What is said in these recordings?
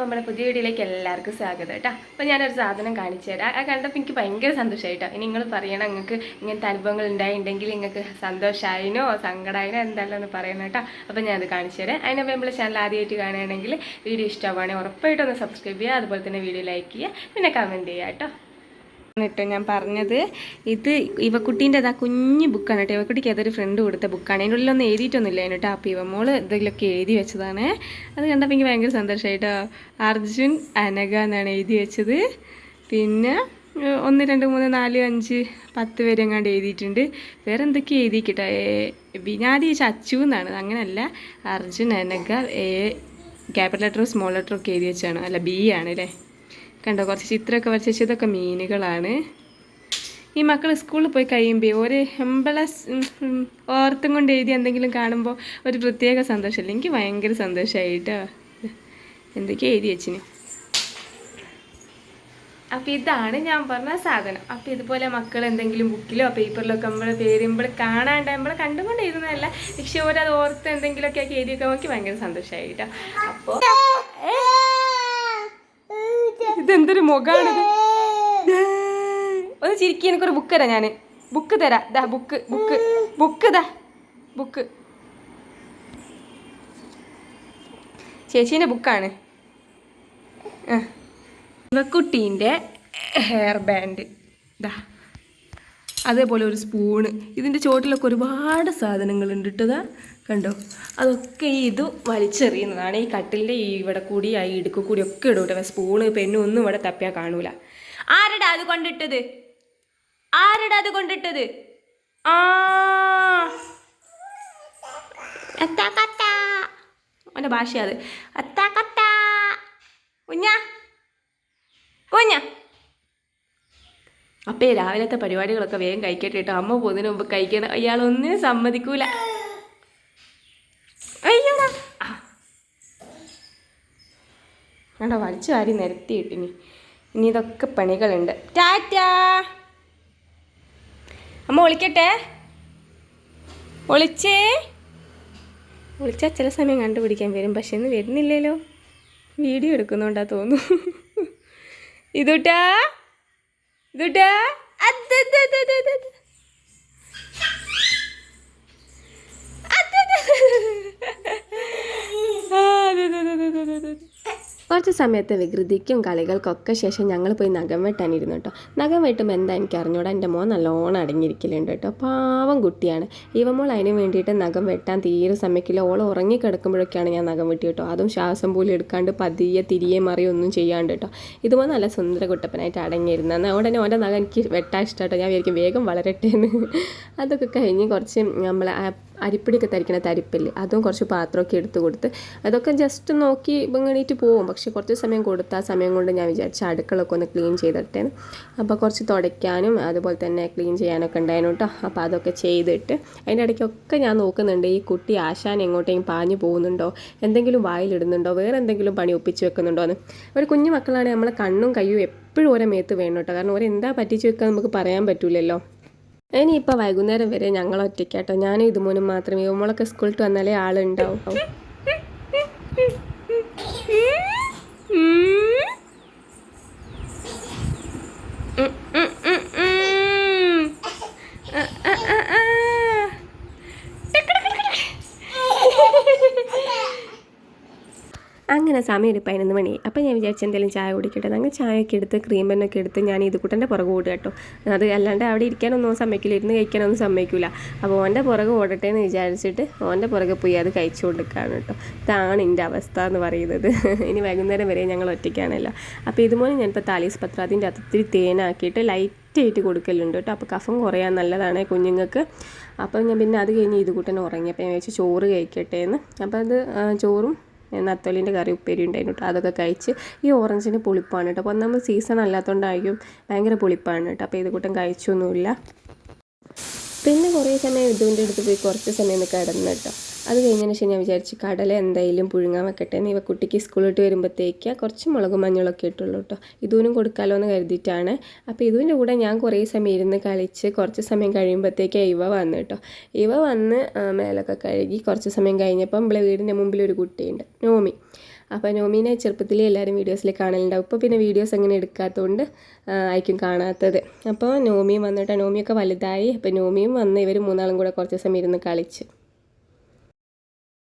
അപ്പോൾ നമ്മുടെ പുതിയ വീഡിയോയിലേക്ക് എല്ലാവർക്കും സ്വാഗതം കേട്ടോ. അപ്പോൾ ഞാനൊരു സാധനം കാണിച്ചു തരാം. ആ കണ്ടപ്പോൾ എനിക്ക് ഭയങ്കര സന്തോഷമായിട്ടോ ഇനി നിങ്ങൾ പറയണം നിങ്ങൾക്ക് ഇങ്ങനത്തെ അനുഭവങ്ങൾ ഉണ്ടായിട്ടുണ്ടെങ്കിൽ നിങ്ങൾക്ക് സന്തോഷമായിനോ സങ്കടമായിനോ എന്തായാലും ഒന്ന് പറയണം കേട്ടോ. അപ്പോൾ ഞാനത് കാണിച്ചു തരാം. അതിനെ നമ്മൾ ചാനൽ ആദ്യമായിട്ട് കാണുകയാണെങ്കിൽ വീഡിയോ ഇഷ്ടമാണെങ്കിൽ ഉറപ്പായിട്ടൊന്ന് സബ്സ്ക്രൈബ് ചെയ്യുക. അതുപോലെ തന്നെ വീഡിയോ ലൈക്ക് ചെയ്യുക. പിന്നെ കമന്റ് ചെയ്യുക കേട്ടോ. കേട്ടോ ഞാൻ പറഞ്ഞത്. ഇത് ഇവക്കുട്ടീന്റെ അതാ കുഞ്ഞു ബുക്കാണ് കേട്ടോ ഇവക്കുട്ടിക്ക് അതൊരു ഫ്രണ്ട് കൊടുത്ത ബുക്കാണ്. അതിന്റെ ഉള്ളിലൊന്നും എഴുതിയിട്ടൊന്നുമില്ല കേട്ടോ അപ്പോൾ ഇവമോൾ ഇതിലൊക്കെ എഴുതി വെച്ചതാണ്. അത് കണ്ടപ്പോൾ എനിക്ക് ഭയങ്കര സന്തോഷമായിട്ടോ അർജുൻ അനഘ എന്നാണ് എഴുതി വെച്ചത്. പിന്നെ ഒന്ന് രണ്ട് മൂന്ന് നാല് അഞ്ച് പത്ത് വരെ എങ്ങാണ്ട് എഴുതിയിട്ടുണ്ട്. വേറെ എന്തൊക്കെ എഴുതിക്കിട്ടോ വിനാദി ചോദിച്ചാൽ അച്ചു എന്നാണ്. അങ്ങനെയല്ല അർജുൻ അനഘ എ ക്യാപിറ്റൽ ലെറ്ററും സ്മോൾ ലെറ്ററും ഒക്കെ എഴുതി വെച്ചാണ് അല്ല ബി ആണ് അല്ലേ? കണ്ടോ കുറച്ച് ചിത്രമൊക്കെ വരച്ച് ഇതൊക്കെ മീനുകളാണ്. ഈ മക്കൾ സ്കൂളിൽ പോയി കഴിയുമ്പോൾ ഒരു എമ്പള ഓർത്തും കൊണ്ട് എഴുതി എന്തെങ്കിലും കാണുമ്പോൾ ഒരു പ്രത്യേക സന്തോഷമല്ലേ എനിക്ക് ഭയങ്കര സന്തോഷമായിട്ടോ എന്തൊക്കെ എഴുതി വെച്ചിന്. അപ്പോൾ ഇതാണ് ഞാൻ പറഞ്ഞ സാധനം. അപ്പോൾ ഇതുപോലെ മക്കൾ എന്തെങ്കിലും ബുക്കിലോ പേപ്പറിലോ ഒക്കെ നമ്മൾ പേരുമ്പോൾ കാണാണ്ട് നമ്മൾ കണ്ടുകൊണ്ട് എഴുതുന്നതല്ല. പക്ഷെ ഓരത് ഓർത്ത് എന്തെങ്കിലുമൊക്കെ ആക്കി എഴുതിയൊക്കെ നോക്കി ഭയങ്കര സന്തോഷമായിട്ടോ അപ്പോൾ ഇതെന്തൊരു മുഖാണിത്? ഒന്ന് ചിരിക്കി എനിക്കൊരു ബുക്ക് തരാം ഞാൻ ബുക്ക് തരാം. ദാ ബുക്ക് ബുക്ക് ബുക്ക് ദാ. ബുക്ക് ചേച്ചീന്റെ ബുക്കാണ് ഇവക്കുട്ടീന്റെ ഹെയർ ബാൻഡ് ദാ. അതേപോലെ ഒരു സ്പൂണ് ഇതിന്റെ ചുവട്ടിലൊക്കെ ഒരുപാട് സാധനങ്ങളുണ്ട് ഇട്ടതാ. കണ്ടോ? അതൊക്കെ ഇത് വലിച്ചെറിയുന്നതാണ്. ഈ കട്ടിലിന്റെ ഈ ഇവിടെ കൂടി ആ ഇടുക്ക് കൂടി ഒക്കെ ഇടും കേട്ടോ. സ്പൂണ് പെന്നും ഒന്നും ഇവിടെ തപ്പിയാൽ കാണൂല. ആരടാ അത് കൊണ്ടിട്ടത്? ആരടാ അത് കൊണ്ടിട്ടത്? ആ. അവന്റെ ഭാഷയാ അത്. അത്താ കത്താ. കുഞ്ഞ. കുഞ്ഞ. അപ്പേ രാവിലത്തെ പരിപാടികളൊക്കെ വേഗം കഴിക്കട്ടെ കേട്ടോ. അമ്മ പോകുന്നതിന് മുമ്പ് കഴിക്കണം. അയാൾ ഒന്നിനും സമ്മതിക്കൂല അയ്യോടാ. വേണ്ട വലിച്ചു വാരി നിരത്തി ഇട്ടിനി ഇനി ഇതൊക്കെ പണികളുണ്ട്. ടാറ്റാ. അമ്മ ഒളിക്കട്ടെ ഒളിച്ചേ ഒളിച്ചാൽ ചില സമയം കണ്ടുപിടിക്കാൻ വരും പക്ഷെ ഇന്ന് വരുന്നില്ലല്ലോ. വീഡിയോ എടുക്കുന്നുണ്ടാ തോന്നുന്നു. ഇതുട്ടാ. ഇതുട്ടാ അത് കുറച്ച് സമയത്ത് വികൃതിക്കും കളികൾക്കൊക്കെ ശേഷം ഞങ്ങൾ പോയി നഖം വെട്ടാനിരുന്നു കേട്ടോ. നഖം വെട്ടുമ്പോൾ എന്താ എനിക്ക് അറിഞ്ഞൂടാ എന്റെ മോൻ നല്ലോണം അടങ്ങിയിരിക്കലുണ്ട് കേട്ടോ. പാവം കുട്ടിയാണ്. ഇവമോൾ അതിന് വേണ്ടിയിട്ട് നഖം വെട്ടാൻ തീരെ സമയക്കില്ല ഓൾ ഉറങ്ങിക്കിടക്കുമ്പോഴൊക്കെയാണ് ഞാൻ നഖം വെട്ടി കേട്ടോ. അതും ശ്വാസം പോലും എടുക്കാണ്ട് പതിയെ തിരിയെ മറിയൊന്നും ചെയ്യാണ്ട് കേട്ടോ. ഇതുപോലെ നല്ല സുന്ദര കുട്ടപ്പനായിട്ട് അടങ്ങിയിരുന്നു എന്നാൽ ഉടനെ ഓന്റെ നഖം എനിക്ക് വെട്ടാൻ ഇഷ്ടമാട്ടോ ഞാൻ വിചാരിക്കും വേഗം വളരട്ടെ എന്ന്. അതൊക്കെ കഴിഞ്ഞ് കുറച്ച് നമ്മൾ അരിപ്പിടിയൊക്കെ തരിക്കണ തരിപ്പില്ലേ അതും കുറച്ച് പാത്രമൊക്കെ എടുത്ത് കൊടുത്ത് അതൊക്കെ ജസ്റ്റ് നോക്കി ഇങ്ങണീറ്റ് പോകും പക്ഷേ കുറച്ച് സമയം കൊടുത്ത ആ സമയം കൊണ്ട് ഞാൻ വിചാരിച്ച അടുക്കളൊക്കെ ഒന്ന് ക്ലീൻ ചെയ്തിട്ടേ അപ്പോൾ കുറച്ച് തുടയ്ക്കാനും അതുപോലെ തന്നെ ക്ലീൻ ചെയ്യാനൊക്കെ ഉണ്ടായിരുന്നു കേട്ടോ അപ്പോൾ അതൊക്കെ ചെയ്തിട്ട് അതിന്റെ ഇടയ്ക്കൊക്കെ ഞാൻ നോക്കുന്നുണ്ട് ഈ കുട്ടി ആശാൻ എങ്ങോട്ടേയും പാഞ്ഞു പോകുന്നുണ്ടോ? എന്തെങ്കിലും വായിലിടുന്നുണ്ടോ? വേറെ എന്തെങ്കിലും പണി ഒപ്പിച്ച് വെക്കുന്നുണ്ടോ എന്ന്. ഒരു കുഞ്ഞു മക്കളാണെങ്കിൽ നമ്മളെ കണ്ണും കയ്യും എപ്പോഴും ഓരോ മേത്ത് വേണം കേട്ടോ കാരണം ഓരോ എന്താ പറ്റിച്ച് വെക്കുക നമുക്ക് പറയാൻ പറ്റൂലല്ലോ. ഇനിയിപ്പോൾ വൈകുന്നേരം വരെ ഞങ്ങൾ ഒറ്റയ്ക്കാട്ടോ ഞാനും ഇതുമൂലം മാത്രമേ ഇവമോളൊക്കെ സ്കൂളിൽ വന്നാലേ ആളുണ്ടാവും. അങ്ങനെ സമയം ഒരു പതിനൊന്ന് മണി. അപ്പോൾ ഞാൻ വിചാരിച്ചു എന്തെങ്കിലും ചായ കുടിക്കട്ടെ. അങ്ങനെ ചായയൊക്കെ എടുത്ത് ക്രീമെന്നൊക്കെ എടുത്ത് ഞാൻ ഇത് കൂട്ടന്റെ പുറകെ ഓടുക കേട്ടോ. അത് അല്ലാണ്ട് അവിടെ ഇരിക്കാനൊന്നും സമ്മതിക്കില്ല ഇരുന്ന് കഴിക്കാനൊന്നും സമ്മതിക്കില്ല അപ്പോൾ ഓന്റെ പുറകെ ഓടട്ടെ എന്ന് വിചാരിച്ചിട്ട് ഓന്റെ പുറകെ പോയി അത് കഴിച്ചു കൊടുക്കുകയാണ് കേട്ടോ. ഇതാണ് എന്റെ അവസ്ഥ എന്ന് പറയുന്നത്. ഇനി വൈകുന്നേരം വരെ ഞങ്ങൾ ഒറ്റയ്ക്കാണല്ലോ. അപ്പോൾ ഇതുപോലെ ഞാനിപ്പോൾ താലീസ് പത്രാതിന്റെ അത്തിരി തേനാക്കിയിട്ട് ലൈറ്റ് ായിട്ട് കൊടുക്കലുണ്ട് കേട്ടോ. അപ്പോൾ കഫം കുറയാൻ നല്ലതാണ് കുഞ്ഞുങ്ങൾക്ക്. അപ്പോൾ ഞാൻ പിന്നെ അത് കഴിഞ്ഞ് ഇത് കൂട്ടനെ ഉറങ്ങി. അപ്പോൾ ഞാൻ വെച്ച് ചോറ് കഴിക്കട്ടെ എന്ന്. അപ്പോൾ അത് ചോറും നത്തോലിന്റെ കറി ഉപ്പേരി ഉണ്ടായിരുന്നു കേട്ടോ. അതൊക്കെ കഴിച്ച് ഈ ഓറഞ്ചിന് പുളിപ്പാണ് കേട്ടോ. അപ്പോൾ നമ്മൾ സീസൺ അല്ലാത്തതുകൊണ്ടായിരിക്കും ഭയങ്കര പുളിപ്പാണ് കേട്ടോ. അപ്പോൾ ഇത് കൂട്ടം കഴിച്ചൊന്നുമില്ല. പിന്നെ കുറേ സമയം ഇതുവിന്റെ അടുത്ത് പോയി കുറച്ച് സമയം ഒന്ന് കിടന്നു കേട്ടോ. അത് കഴിഞ്ഞതിന് ശേഷം ഞാൻ വിചാരിച്ചു കടല എന്തായാലും പുഴുങ്ങാൻ വെക്കട്ടെ. ഇവ കുട്ടിക്ക് സ്കൂളിട്ട് വരുമ്പോഴത്തേക്ക് കുറച്ച് മുളകും മഞ്ഞളൊക്കെ ഇട്ടുള്ളൂ കേട്ടോ. ഇതൂനും കൊടുക്കാമല്ലോ എന്ന് കരുതിയിട്ടാണ്. അപ്പോൾ ഇതിന്റെ കൂടെ ഞാൻ കുറേ സമയം ഇരുന്ന് കളിച്ച് കുറച്ച് സമയം കഴിയുമ്പോഴത്തേക്ക് ഇവ വന്നു കേട്ടോ. ഇവ വന്ന് മേലൊക്കെ കഴുകി കുറച്ച് സമയം കഴിഞ്ഞപ്പം നമ്മളെ വീടിന്റെ മുമ്പിൽ ഒരു കുട്ടിയുണ്ട് നോമി. അപ്പോൾ നോമീനെ ചെറുപ്പത്തിലേ എല്ലാവരും വീഡിയോസിൽ കാണലുണ്ടാവും. ഇപ്പോൾ പിന്നെ വീഡിയോസ് അങ്ങനെ എടുക്കാത്തതുകൊണ്ട് ആയിരിക്കും കാണാത്തത്. അപ്പോൾ നോമിയും വന്നിട്ട് നോമിയൊക്കെ വലുതായി. അപ്പോൾ നോമിയും വന്ന് ഇവർ മൂന്നാളും കൂടെ കുറച്ച് സമയം ഇരുന്ന് കളിച്ച്.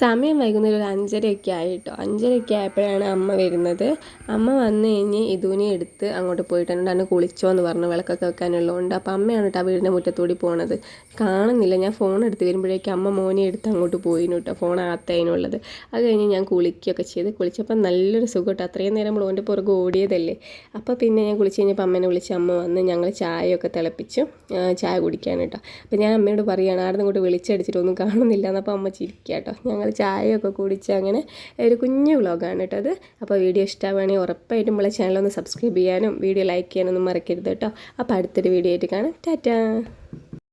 സമയം വൈകുന്നേരം ഒരു അഞ്ചരയൊക്കെ ആയി കേട്ടോ അഞ്ചരയൊക്കെ ആയപ്പോഴാണ് അമ്മ വരുന്നത്. അമ്മ വന്ന് കഴിഞ്ഞ് ഇതുവിനെ എടുത്ത് അങ്ങോട്ട് പോയിട്ടുണ്ട് അന്ന് കുളിച്ചോ എന്ന് പറഞ്ഞു വിളക്കൊക്കെ വെക്കാനുള്ളതുകൊണ്ട്. അപ്പോൾ അമ്മയാണ് കേട്ടോ വീടിന്റെ മുറ്റത്തൂടി പോണത്. കാണുന്നില്ല. ഞാൻ ഫോൺ എടുത്ത് വരുമ്പോഴേക്കും അമ്മ മോനെ എടുത്ത് അങ്ങോട്ട് പോയിരുന്നു കേട്ടോ ഫോൺ ആത്തതിനുള്ളത് അത് കഴിഞ്ഞ് ഞാൻ കുളിക്കുകയൊക്കെ ചെയ്ത് കുളിച്ചപ്പോൾ നല്ലൊരു സുഖം കേട്ടോ അത്രയും നേരം മോന്റെ പുറകെ ഓടിയതല്ലേ. അപ്പോൾ പിന്നെ ഞാൻ കുളിച്ച് കഴിഞ്ഞപ്പോൾ അമ്മേനെ വിളിച്ച് അമ്മ വന്ന് ഞങ്ങൾ ചായയൊക്കെ തിളപ്പിച്ചു. ചായ കുടിക്കാൻ കേട്ടോ ഞാൻ അമ്മയോട് പറയുകയാണ് ആരും ഇങ്ങോട്ട് വിളിച്ചടിച്ചിട്ടൊന്നും കാണുന്നില്ല എന്നപ്പോൾ അമ്മ ചിരിക്കുക കേട്ടോ ഞങ്ങൾ ചായയൊക്കെ കുടിച്ച് അങ്ങനെ ഒരു കുഞ്ഞു വ്ളോഗാണ് കേട്ടോ അത്. അപ്പോൾ വീഡിയോ ഇഷ്ടമാണെങ്കിൽ ഉറപ്പായിട്ടും നമ്മളെ ഒന്ന് സബ്സ്ക്രൈബ് ചെയ്യാനും വീഡിയോ ലൈക്ക് ചെയ്യാനൊന്നും മറക്കരുത് കേട്ടോ. അപ്പോൾ അടുത്തൊരു വീഡിയോ ആയിട്ട് കാണാം. ടാറ്റാ!